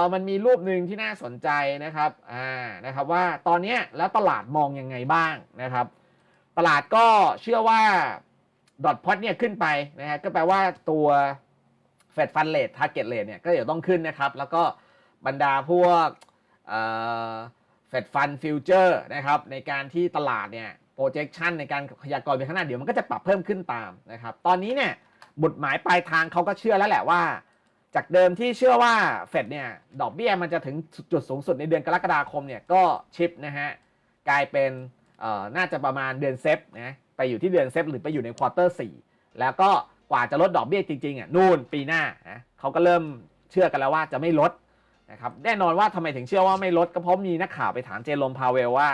อมันมีรูปหนึ่งที่น่าสนใจนะครับอ่านะครับว่าตอนนี้แล้วตลาดมองยังไงบ้างนะครับ ตลาดก็เชื่อว่าดอทพอตเนี่ยขึ้นไปนะฮะก็แปลว่าตัวเฟดฟันเลททาร์เก็ตเลทเนี่ยก็เดี๋ยวต้องขึ้นนะครับ แล้วก็บรรดาพวกเฟดฟันฟิวเจอร์นะครับในการที่ตลาดเนี่ย projection ในการพยากรณ์ไปข้างหน้าเดี๋ยวมันก็จะปรับเพิ่มขึ้นตามนะครับ ตอนนี้เนี่ยบุตหมายปลายทางเขาก็เชื่อแล้วแหละว่า จากเดิมที่เชื่อว่าเฟดเนี่ยดอกเบี้ยมันจะถึงจุดสูงสุดในเดือนกรกฎาคมเนี่ยก็ชิปนะฮะกลายเป็นน่าจะประมาณเดือนเซฟนะไปอยู่ที่เดือนเซฟหรือไปอยู่ในควอเตอร์สี่แล้วก็กว่าจะลดดอกเบี้ยจริงๆอะนู่นปีหน้านะเขาก็เริ่มเชื่อกันแล้วว่าจะไม่ลดนะครับแน่นอนว่าทำไมถึงเชื่อว่าไม่ลดก็เพราะมีนักข่าวไปถามเจโรมพาเวลว่า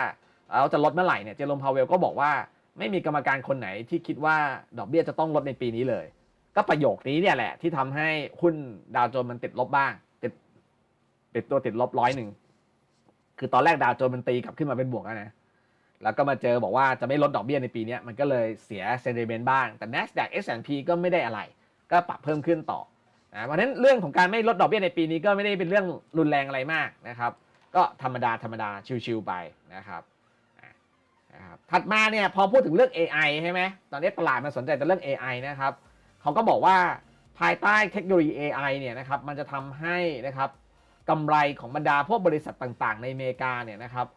เราจะลดเมื่อไหร่เนี่ยเจโรมพาเวลก็บอกว่าไม่มีกรรมการคนไหนที่คิดว่าดอกเบี้ยจะต้องลดในปีนี้เลย ก็ประโยคนี้เนี่ยแหละ ที่ทำให้หุ้นดาวโจนส์มันติดลบบ้าง ติดติดตัวติดลบร้อยหนึ่งคือตอนแรกดาวโจนส์มันตีกลับขึ้นมาเป็นบวกแล้วนะแล้วก็มาเจอบอกว่าจะไม่ลดดอกเบี้ยในปีนี้มันก็เลยเสียเซนเ i เมนต์บ้าง แต่ NASDAQ S&P ก็ไม่ได้อะไร ก็ปรับเพิ่มขึ้นต่อนะเพราะฉะนั้นเรื่องของการไม่ลดดอกเบี้ยในปีนี้ก็ไม่ได้เป็นเรื่องรุนแรงอะไรมากนะครับ ก็ธรรมดาธรรมดาชิวๆไปนะครับนะครับถัดมาเนี่ยพอพูดถึงเรื่อง AI ใช่ไหมตอนนี้ตลาดมันสนใจแต่เรื่อง AI นะครับ เขาก็บอกว่าภายใต้เทคโนโลยี AI เนี่ยนะครับมันจะทำให้นะครับกำไรของบรรดาพวกบริษัทต่างๆ ในอเมริกาเนี่ยนะครับ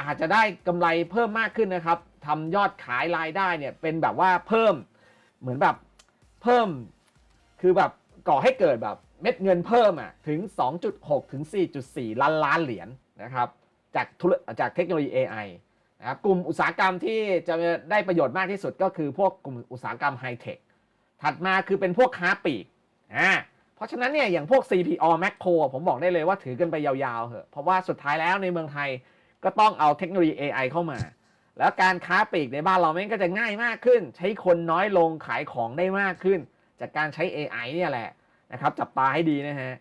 อาจจะได้กำไรเพิ่มมากขึ้นนะครับทำยอดขายรายได้เนี่ยเป็นแบบว่าเพิ่มเหมือนแบบเพิ่ม คือแบบก่อให้เกิดแบบเม็ดเงินเพิ่มอะถึง 2.6 ถึง 4.4 ล้านล้านเหรียญนะครับจากธุรจากเทคโนโลยี AI นะครับกลุ่มอุตสาหกรรมที่จะได้ประโยชน์มากที่สุดก็คือพวกกลุ่มอุตสาหกรรมไฮเทค ถัดมาคือเป็นพวกค้าปลีกอ่าเพราะฉะนั้นเนี่ยอย่างพวก CPO Macro ผมบอกได้เลยว่าถือกันไปยาวๆเหอะเพราะว่าสุดท้ายแล้วในเมืองไทยก็ต้องเอาเทคโนโลยี AI เข้ามา แล้วการค้าปลีกในบ้านเราแม่งก็จะง่ายมากขึ้น ใช้คนน้อยลงขายของได้มากขึ้น จากการใช้ AI เนี่ยแหละนะครับจับตาให้ดีนะฮะ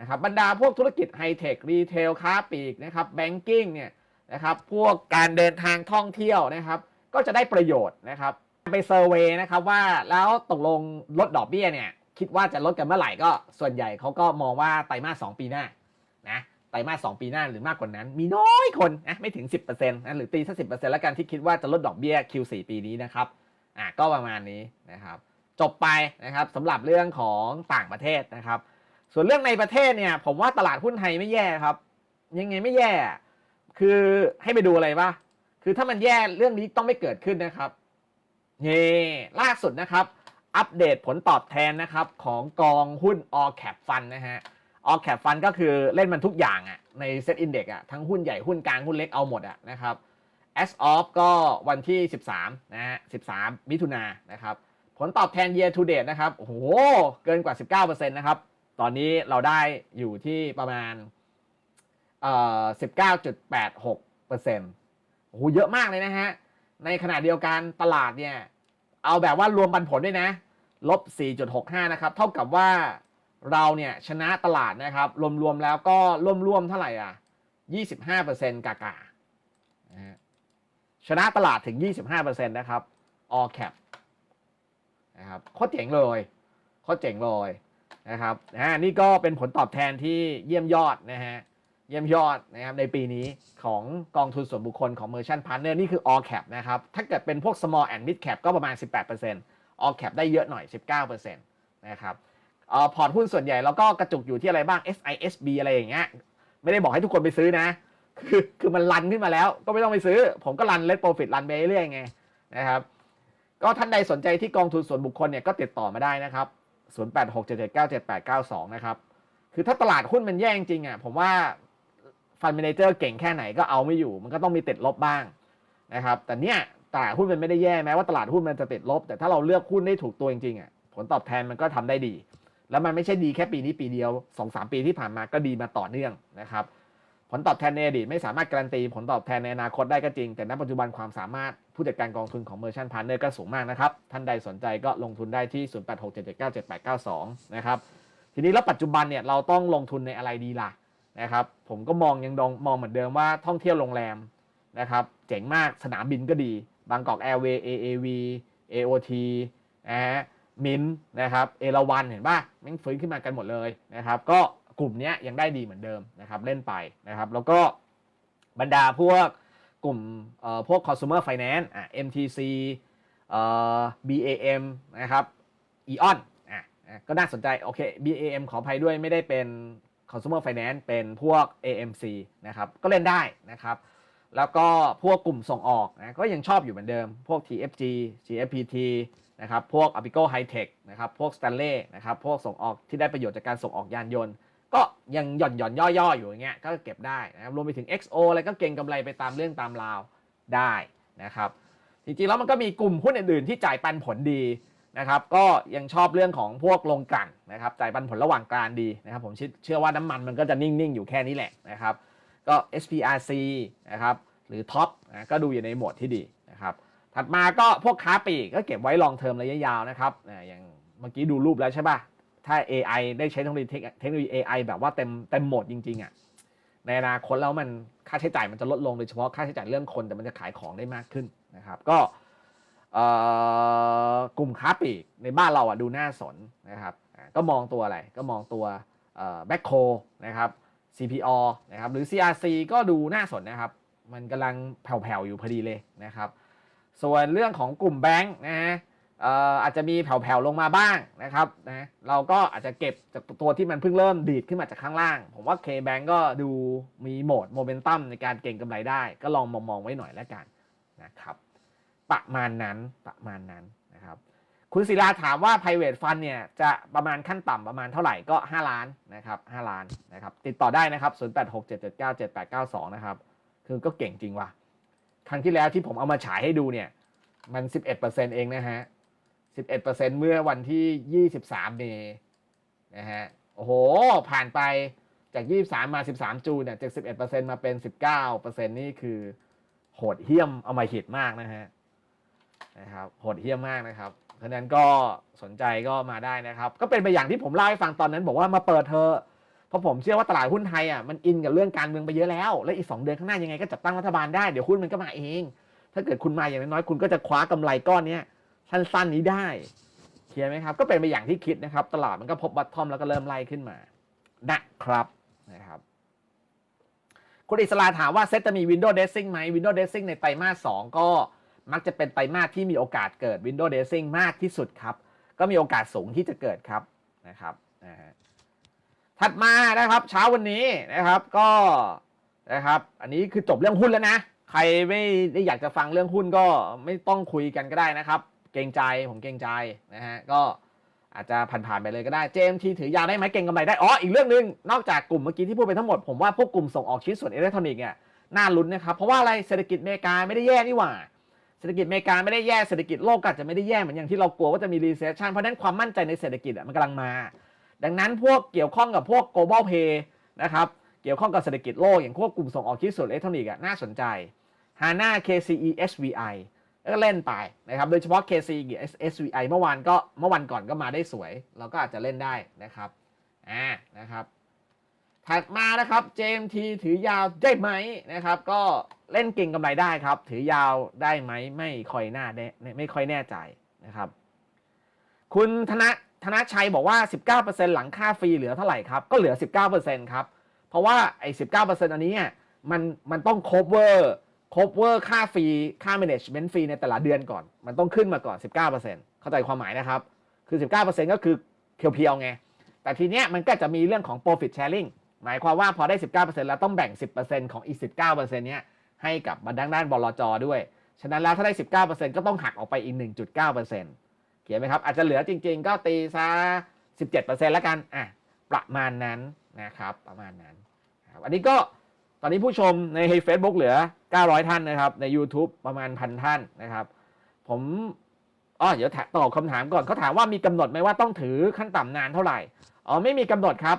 นะครับบรรดาพวกธุรกิจไฮเทครีเทลค้าปลีกนะครับแบงกิ้งเนี่ยนะครับพวกการเดินทางท่องเที่ยวนะครับ ก็จะได้ประโยชน์นะครับ ไปเซอร์เวยนะครับว่าแล้วตกลงลดดอกเบี้ยเนี่ย คิดว่าจะลดกันเมื่อไหร่ก็ส่วนใหญ่เขาก็มองว่าไตรมาสสปีหน้านะไตรมาสสปีหน้าหรือมากกว่านั้น มีน้อยคนนะไม่ถึง 10%นะหรือตีสักสิแล้วกันที่คิดว่าจะลดดอกเบี้ย Q4 ปีนี้นะครับอะก็ประมาณนี้นะครับ จบไปนะครับสำหรับเรื่องของต่างประเทศนะครับ ส่วนเรื่องในประเทศเนี่ย ผมว่าตลาดหุ้นไทยไม่แย่ครับ ยังไงไม่แย่ คือให้ไปดูอะไรปะคือถ้ามันแย่เรื่องนี้ต้องไม่เกิดขึ้นนะครับ นี่ล่าสุดนะครับ อัปเดตผลตอบแทนนะครับของกองหุ้น All Cap Fund นะฮะ All Cap Fund ก็คือเล่นมันทุกอย่างอะใน Set Index อะทั้งหุ้นใหญ่หุ้นกลางหุ้นเล็กเอาหมดอะนะครับ as of ก็วันที่ 13 นะฮะ 13 มิถุนายนนะครับ ผลตอบแทน year to date นะครับ โอ้โห เกินกว่า 19%นะครับ ตอนนี้เราได้อยู่ที่ประมาณเอ่อ19.86%โอ้โห เยอะมากเลยนะฮะ ในขณะเดียวกันตลาดเนี่ย เอาแบบว่ารวมปันผลด้วยนะลบ 4.65 นะครับ เท่ากับว่าเราเนี่ยชนะตลาดนะครับ รวมๆแล้วก็ร่วมๆเท่าไหร่อะ 25%กากานะฮะชนะตลาดถึง 25%นะครับ all cap นะครับโคตรเจ๋งเลยโคตรเจ๋งเลยนะครับอ่านี่ก็เป็นผลตอบแทนที่เยี่ยมยอดนะฮะ เยี่ยมยอดนะครับในปีนี้ของกองทุนส่วนบุคคลของ Merchant Partner นี่คือ all cap นะครับ ถ้าเกิดเป็นพวก small and mid cap ก็ประมาณ 18% all cap ได้เยอะหน่อย 19%นะครับออพอร์ตหุ้นส่วนใหญ่แล้วก็กระจุกอยู่ที่อะไรบ้าง SISB อะไรอย่างเงี้ยไม่ได้บอกให้ทุกคนไปซื้อนะ คือคือมันรันขึ้นมาแล้วก็ไม่ต้องไปซื้อ ผมก็รัน let profit รันไปเรื่อยไงนะครับก็ท่านใดสนใจที่กองทุนส่วนบุคคลเนี่ยก็ติดต่อมาได้นะครับ 0867797892 นะครับ คือถ้าตลาดหุ้นมันแย่จริงอะผมว่า ฟันเมนเจอร์เก่งแค่ไหนก็เอาไม่อยู่ มันก็ต้องมีติดลบบ้างนะครับ แต่เนี้ยตลาดหุ้นมันไม่ได้แย่แม้ว่าตลาดหุ้นมันจะติดลบ แต่ถ้าเราเลือกหุ้นได้ถูกตัวจริงๆอะผลตอบแทนมันก็ทำได้ดี แล้วมันไม่ใช่ดีแค่ปีนี้ปีเดียว2-3ปีที่ผ่านมาก็ดีมาต่อเนื่องนะครับผลตอบแทนในอดีตไม่สามารถการันตีผลตอบแทนในอนาคตได้ก็จริง แต่ณปัจจุบันความสามารถผู้จัดการกองทุนของ Merchant Partner ก็สูงมากนะครับ ท่านใดสนใจก็ลงทุนได้ที่ 0867797892 นะครับ ทีนี้แล้วปัจจุบันเนี่ยเราต้องลงทุนในอะไรดีล่ะ นะครับผมก็มองยังดองมองเหมือนเดิมว่าท่องเที่ยวโรงแรมนะครับเจ๋งมากสนามบินก็ดีบางกอกแอร์เวย์ AAV AOT นะฮะมินนะครับเอราวันเห็นป่ะม่งฟื้นขึ้นมากันหมดเลยนะครับ ก็กลุ่มนี้ยังได้ดีเหมือนเดิมนะครับเล่นไปนะครับ แล้วก็บรรดาพวกกลุ่มเอ่อพวก consumer finance อะ MTC เอ่อ BAM นะครับ EON อะอะก็น่าสนใจโอเค BAM ขออภัยด้วยไม่ได้เป็น consumer finance เป็นพวก AMC นะครับก็เล่นได้นะครับ แล้วก็พวกกลุ่มส่งออกนะก็ยังชอบอยู่เหมือนเดิม พวก TFG GFPT นะครับพวก Apico High-Tech นะครับพวก Stanley นะครับพวกส่งออกที่ได้ประโยชน์จากการส่งออกยานยนต์ ก็ยังหย่อนหย่อนย่อย่ออยู่อย่างเงี้ยก็เก็บได้นะครับรวมไปถึง XO อะไรก็เก่งกำไรไปตามเรื่องตามราวได้นะครับจริงๆแล้วมันก็มีกลุ่มหุ้นอื่นๆที่จ่ายปันผลดี นะครับก็ยังชอบเรื่องของพวกลงกันนะครับจ่ายปันผลระหว่างกลางดีนะครับ ผมเชื่อว่าน้ำมันมันก็จะนิ่ง ๆ อยู่แค่นี้แหละนะครับก็ SPRC นะครับหรือท็อปนะก็ดูอยู่ในโหมดที่ดีนะครับถัดมาก็พวกค้าปลีกก็เก็บไว้ลองเทอมระยะยาวนะครับอย่างเมื่อกี้ดูรูปแล้วใช่ป่ะ ถ้า AI ได้ใช้เทคโนโลยีเทคโนโลยี AI แบบว่าเต็มเต็มโหมดจริงๆอะในอนาคตแล้วมันค่าใช้จ่ายมันจะลดลงโดยเฉพาะค่าใช้จ่ายเรื่องคนแต่มันจะขายของได้มากขึ้นนะครับ ก็เอ่อ ลุ่มค้าปลีกในบ้านเราอะดูน่าสนนะครับก็มองตัวอะไรก็มองตัวแบ็คโคนะครับ CPO นะครับหรือ CRC ก็ดูน่าสนนะครับ มันกำลังแผ่วๆอยู่พอดีเลยนะครับ ส่วนเรื่องของกลุ่มแบงค์นะฮะอาจจะมีแผ่วๆลงมาบ้างนะครับนะเราก็อาจจะเก็บจากตัวที่มันเพิ่งเริ่มดีดขึ้นมาจากข้างล่าง ผมว่า K-Bank ก็ดูมีโหมดโมเมนตัมในการเก่งกำไรได้ ก็ลองมองๆไว้หน่อยแล้วกันนะครับประมาณนั้นประมาณนั้น คุณศิลาถามว่า private fund เนี่ยจะประมาณขั้นต่ำประมาณเท่าไหร่ก็ 5 ล้านนะครับ5ล้านนะครับติดต่อได้นะครับ 0867797892 นะครับ คือก็เก่งจริงว่ะ ครั้งที่แล้วที่ผมเอามาฉายให้ดูเนี่ย มัน 11%เองนะฮะ 11%เมื่อวันที่ 23 เมษนะฮะ โอ้โห ผ่านไปจาก 23 มา 13 จูนเนี่ยจาก 11%มาเป็น 19%นี่คือโหดเหี้ยมเอามาหิตมากนะฮะนะครับโหดเหี้ยมมากนะครับ ฉะนั้นก็สนใจก็มาได้นะครับ ก็เป็นไปอย่างที่ผมเล่าให้ฟังตอนนั้น บอกว่ามาเปิดเธอเพราะผมเชื่อว่าตลาดหุ้นไทยอะมันอินกับเรื่องการเมืองไปเยอะแล้ว และอีก 2 เดือนข้างหน้ายังไงก็จัดตั้งรัฐบาลได้เดี๋ยวหุ้นมันก็มาเอง ถ้าเกิดคุณมาอย่างน้อยๆคุณก็จะคว้ากำไรก้อนเนี้ยสั้นๆนี้ได้เคลียร์ไหมครับ ก็เป็นไปอย่างที่คิดนะครับ ตลาดมันก็พบบัตทอมแล้วก็เริ่มไล่ขึ้นมานะครับนะครับคุณอิสลาถามว่าเซตจะมี Windows Dressing ไหม Windows Dressing ในไตรมาส2ก็ มักจะเป็นไตรมาสที่มีโอกาสเกิด Windows Dressing มากที่สุดครับ ก็มีโอกาสสูงที่จะเกิดครับนะครับนะฮะถัดมานะครับเช้าวันนี้นะครับก็นะครับ อันนี้คือจบเรื่องหุ้นแล้วนะ ใครไม่ได้อยากจะฟังเรื่องหุ้นก็ไม่ต้องคุยกันก็ได้นะครับ เกรงใจผมเกรงใจนะฮะก็อาจจะผ่านๆไปเลยก็ได้ JMT ถือยาวได้ไหมเก่งกำไรได้ อ๋อ อีกเรื่องหนึ่งนอกจากกลุ่มเมื่อกี้ที่พูดไปทั้งหมด ผมว่าพวกกลุ่มส่งออกชิ้นส่วนอิเล็กทรอนิกส์เนี่ยน่าลุ้นนะครับ เพราะว่าอะไรเศรษฐกิจอเมริกาไม่ได้แย่นี่หว่า เศรษฐกิจอเมริกาไม่ได้แย่เศรษฐกิจโลกก็อาจจะไม่ได้แย่เหมือนอย่างที่เรากลัวว่าจะมี recession เพราะฉะนั้นความมั่นใจในเศรษฐกิจอะมันกำลังมา ดังนั้นพวกเกี่ยวข้องกับพวก global pay นะครับเกี่ยวข้องกับเศรษฐกิจโลกอย่างพวกกลุ่มส่งออกชิ้นส่วนอิเล็กทรอนิกส์อะน่าสนใจ HANA KCE SVI ก็เล่นไปนะครับโดยเฉพาะ KCE SVI เมื่อวานก็เมื่อวันก่อนก็มาได้สวย เราก็อาจจะเล่นได้นะครับอ่านะครับถัดมานะครับ JMT ถือยาวได้ไหมนะครับก็ เล่นเก่งกำไรได้ครับ ถือยาวได้ไหมไม่ค่อยน่าแน่ไม่ค่อยแน่ใจนะครับ คุณธนธนชัยบอกว่า 19%หลังค่าฟรีเหลือเท่าไหร่ครับ ก็เหลือ 19%ครับ เพราะว่าไอ้19%อันนี้เนี่ยมันมันต้อง cover cover ค่าฟรีค่า management ฟรีในแต่ละเดือนก่อน มันต้องขึ้นมาก่อน 19%เข้าใจความหมายนะครับ คือ 19%ก็คือเพียวๆไง แต่ทีเนี้ยมันก็จะมีเรื่องของ profit sharing หมายความว่าพอได้ 19%แล้วต้องแบ่ง 10%ของอีก 19%เนี้ย ให้กับบรรด้านบลจด้วย ฉะนั้นแล้วถ้าได้ 19%ก็ต้องหักออกไปอีก 1.9%เขียนไหมครับ อาจจะเหลือจริงๆ ก็ตีซะ 17%แล้วกันอะประมาณนั้นนะครับประมาณนั้นอันนี้ก็ตอนนี้ผู้ชมใน Facebook เหลือ 900 ท่านนะครับ ใน YouTube ประมาณพันท่านนะครับ ผมอ๋อเดี๋ยวตอบคำถามก่อนเขาถามว่ามีกำหนดไหมว่าต้องถือขั้นต่ำนานเท่าไหร่อ๋อไม่มีกำหนดครับ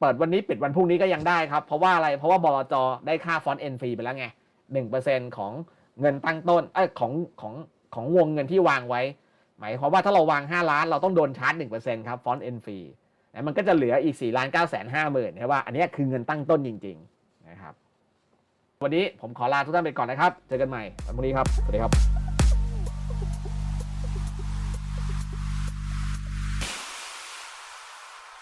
เปิดวันนี้ปิดวันพรุ่งนี้ก็ยังได้ครับ เพราะว่าอะไรเพราะว่าบลจได้ค่าฟอนต์เอ็นฟรีไปแล้วไง 1%ของเงินตั้งต้นเอ้ยของของของวงเงินที่วางไว้ หมายความว่าถ้าเราวาง 5 ล้าน เราต้องโดนชาร์จ1%ครับฟอนต์เอ็นฟรีนะมันก็จะเหลืออีก4ล้าน9แสนห้าหมื่นใช่ว่าอันนี้คือเงินตั้งต้นจริงๆนะครับวันนี้ผมขอลาทุกท่านไปก่อนนะครับ เจอกันใหม่วันพรุ่งนี้ครับ สวัสดีครับ